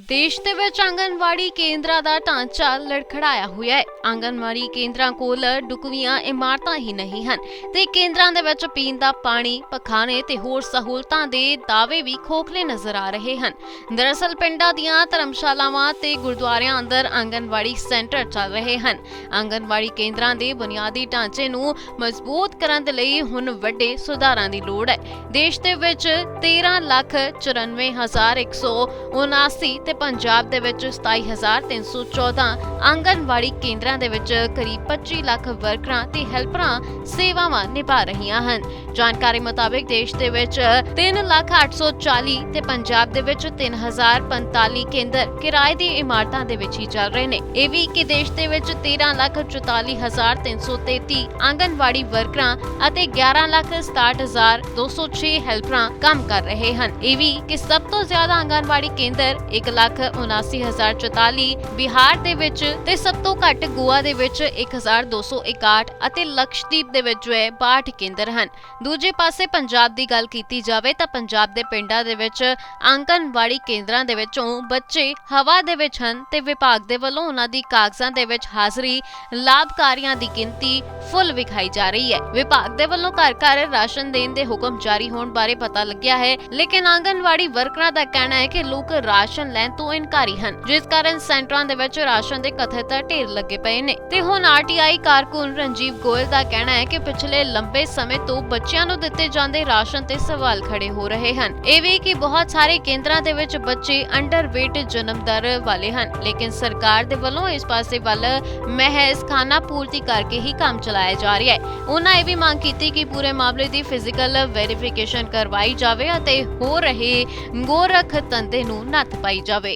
ਦੇਸ਼ ਦੇ ਵਿੱਚ ਆਂਗਨਵਾੜੀ ਕੇਂਦਰਾਂ ਦਾ ਢਾਂਚਾ ਲੜਖੜਾਇਆ ਹੋਇਆ ਹੈ। ਆਂਗਨਵਾੜੀ ਕੇਂਦਰਾਂ ਕੋਲ ਡੁਕਵੀਆਂ ਇਮਾਰਤਾਂ ਹੀ ਨਹੀਂ ਹਨ ਤੇ ਕੇਂਦਰਾਂ ਦੇ ਵਿੱਚ ਪੀਣ ਦਾ ਪਾਣੀ, ਪਖਾਨੇ ਤੇ ਹੋਰ ਸਹੂਲਤਾਂ ਦੇ ਦਾਅਵੇ ਵੀ ਖੋਖਲੇ ਨਜ਼ਰ ਆ ਰਹੇ ਹਨ। ਦਰਅਸਲ ਪਿੰਡਾਂ ਦੀਆਂ ਧਰਮਸ਼ਾਲਾਵਾਂ ਤੇ ਗੁਰਦੁਆਰਿਆਂ ਅੰਦਰ ਆਂਗਨਵਾੜੀ ਸੈਂਟਰ ਚੱਲ ਰਹੇ ਹਨ। ਆਂਗਨਵਾੜੀ ਕੇਂਦਰਾਂ ਦੇ ਬੁਨਿਆਦੀ ਢਾਂਚੇ ਨੂੰ ਮਜ਼ਬੂਤ ਕਰਨ ਦੇ ਲਈ ਹੁਣ ਵੱਡੇ ਸੁਧਾਰਾਂ ਦੀ ਲੋੜ ਹੈ। ਦੇਸ਼ ਦੇ ਵਿੱਚ 13 ਲੱਖ 94179 ਤੇ ਪੰਜਾਬ ਦੇ ਵਿੱਚ 27314 ਆਂਗਨਵਾੜੀ ਕੇਂਦਰਾਂ ਦੇ ਵਿੱਚ ਕਰੀਬ 25 ਲੱਖ ਵਰਕਰਾਂ ਤੇ ਹੈਲਪਰਾਂ ਸੇਵਾਵਾਂ ਨਿਭਾ ਰਹੀਆਂ ਹਨ। ਜਾਣਕਾਰੀ ਮੁਤਾਬਕ ਦੇਸ਼ ਦੇ ਵਿੱਚ 3 ਲੱਖ 840 ਤੇ ਪੰਜਾਬ ਦੇ ਵਿੱਚ 3045 ਕੇਂਦਰ ਕਿਰਾਏ ਦੀ ਇਮਾਰਤਾਂ ਦੇ ਵਿੱਚ ਹੀ ਚੱਲ ਰਹੇ ਨੇ। ਇਹ ਵੀ ਕਿ ਦੇਸ਼ ਦੇ ਵਿੱਚ 13 ਲੱਖ 44333 ਆਂਗਨਵਾੜੀ ਵਰਕਰਾਂ ਅਤੇ 11 ਲੱਖ 67206 ਹੈਲਪਰਾਂ ਕੰਮ ਕਰ ਰਹੇ ਹਨ। ਇਹ ਵੀ ਕਿ ਸਭ ਤੋਂ ਜ਼ਿਆਦਾ ਆਂਗਨਵਾੜੀ ਕੇਂਦਰ 1 ਲੱਖ 79044 ਬਿਹਾਰ ਦੇ ਵਿੱਚ ਤੇ ਸਭ ਤੋਂ ਘੱਟ ਗੋਆ ਦੇ ਵਿੱਚ 1261 ਅਤੇ ਲਕਸ਼ਦੀਪ ਦੇ ਵਿੱਚ ਜੋ 62 ਕੇਂਦਰ ਹਨ। ਦੂਜੇ ਪਾਸੇ ਪੰਜਾਬ ਦੀ ਗੱਲ ਕੀਤੀ ਜਾਵੇ ਤਾਂ ਪੰਜਾਬ ਦੇ ਪਿੰਡਾਂ ਦੇ ਵਿੱਚ ਆਂਗਨਵਾੜੀ ਕੇਂਦਰਾਂ ਦੇ ਵਿੱਚੋਂ ਬੱਚੇ ਹਵਾ ਦੇ ਵਿੱਚ ਹਨ ਤੇ ਵਿਭਾਗ ਦੇ ਵੱਲੋਂ ਉਹਨਾਂ ਦੀ ਕਾਗਜ਼ਾਂ ਦੇ ਵਿੱਚ ਹਾਜ਼ਰੀ ਲਾਭਕਾਰੀਆਂ ਦੀ ਗਿਣਤੀ ਫੁੱਲ ਵਿਖਾਈ ਜਾ ਰਹੀ ਹੈ। ਵਿਭਾਗ ਦੇ ਵੱਲੋਂ ਘਰ ਘਰ ਰਾਸ਼ਨ ਦੇਣ ਦੇ ਹੁਕਮ ਜਾਰੀ ਹੋਣ ਬਾਰੇ ਪਤਾ ਲੱਗਿਆ ਹੈ, ਲੇਕਿਨ ਆਂਗਨਵਾੜੀ ਵਰਕਰਾਂ ਦਾ ਕਹਿਣਾ ਹੈ ਕਿ ਲੋਕ ਰਾਸ਼ਨ ਲੈਣ ਤੋਂ ਇਨਕਾਰੀ ਹਨ, ਜਿਸ ਕਾਰਨ ਸੈਂਟਰਾਂ ਦੇ ਵਿੱਚ ਰਾਸ਼ਨ ਦੇ ਕਥਿਤ ਢੇਰ ਲੱਗੇ ਪਏ ਨੇ। ਤੇ ਹੁਣ ਆਰਟੀਆਈ ਕਾਰਕੁਨ ਰਣਜੀਵ ਗੋਇਲ ਦਾ ਕਹਿਣਾ ਹੈ ਕਿ ਪਿਛਲੇ ਲੰਬੇ ਸਮੇਂ ਤੋਂ ਬੱਚਿਆਂ ਨੂੰ ਦਿੱਤੇ ਜਾਂਦੇ ਰਾਸ਼ਨ ਤੇ ਸਵਾਲ ਖੜੇ ਹੋ ਰਹੇ ਹਨ। ਇਹ ਵੀ ਕਿ ਬਹੁਤ ਸਾਰੇ ਕੇਂਦਰਾਂ ਦੇ ਵਿੱਚ ਬੱਚੇ ਅੰਡਰ ਜਨਮ ਦਰ ਵਾਲੇ ਹਨ, ਲੇਕਿਨ ਸਰਕਾਰ ਦੇ ਵੱਲੋਂ ਇਸ ਪਾਸੇ ਵੱਲ ਮਹਿਜ਼ ਖਾਨਾ ਪੂਰਤੀ ਕਰਕੇ ਹੀ ਕੰਮ ਚਲਾਇਆ ਜਾ ਰਿਹਾ ਹੈ। ਉਹਨਾਂ ਇਹ ਵੀ ਮੰਗ ਕੀਤੀ ਕਿ ਪੂਰੇ ਮਾਮਲੇ ਦੀ ਫਿਜ਼ੀਕਲ ਵੈਰੀਫਿਕੇਸ਼ਨ ਕਰਵਾਈ ਜਾਵੇ ਅਤੇ ਹੋ ਰਹੇ ਗੋਰਖ ਧੰਦੇ ਨੂੰ ਨੱਥ ਪਾਈ ਜਾਵੇ।